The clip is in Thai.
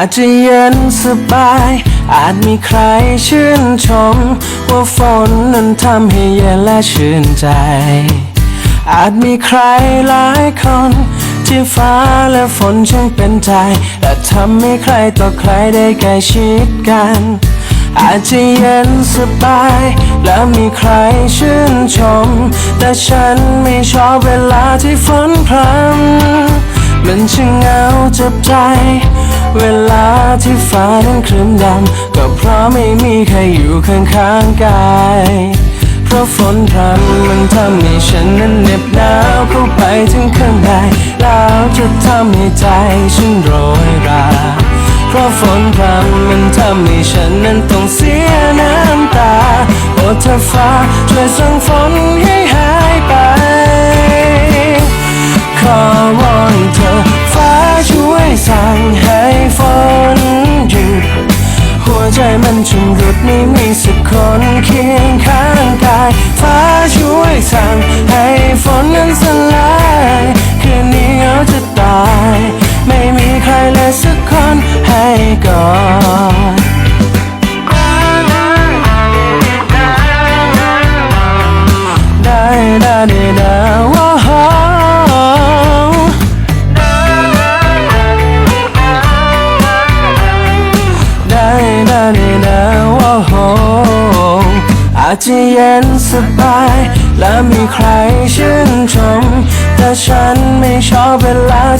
อาจจะเย็นสบาย อาจมีใครชื่นชม ว่าฝนนั้นทำให้เย็นและชื่นใจ อาจมีใครหลายคน ที่ฟ้าและฝนช่างเป็นใจและทำให้ใครต่อใครได้ใกล้ชิดกัน อาจจะเย็นสบาย และมีใครชื่นชม แต่ฉันไม่ชอบเวลาที่ฝนพรำมันช่างเหงาจับใจ ฟ้านั้นครึ้มดำก็เพราะไม่มีใครอยู่ข้างๆกาย เพราะฝนพรำมันทำให้ฉันนั้นเหน็บหนาวเข้าไปถึงข้างในแล้วจะทำให้ใจฉันโรยราเพราะฝนพรำมันทำให้ฉันนั้นต้องเสียน้ำตาโปรดเธอฟ้าช่วยส่งฝน มันชำรุดไม่มีสักคนเคียงข้างกายฟ้าช่วยสั่งให้ฝนนั้นสลายคืนนี้เหงาจะตาย ไม่มีใครเลยสักคนให้กอดได้ได้ได้ อาจจะเย็นสบาย และมีใครชื่นชม แต่ฉันไม่ชอบเวลา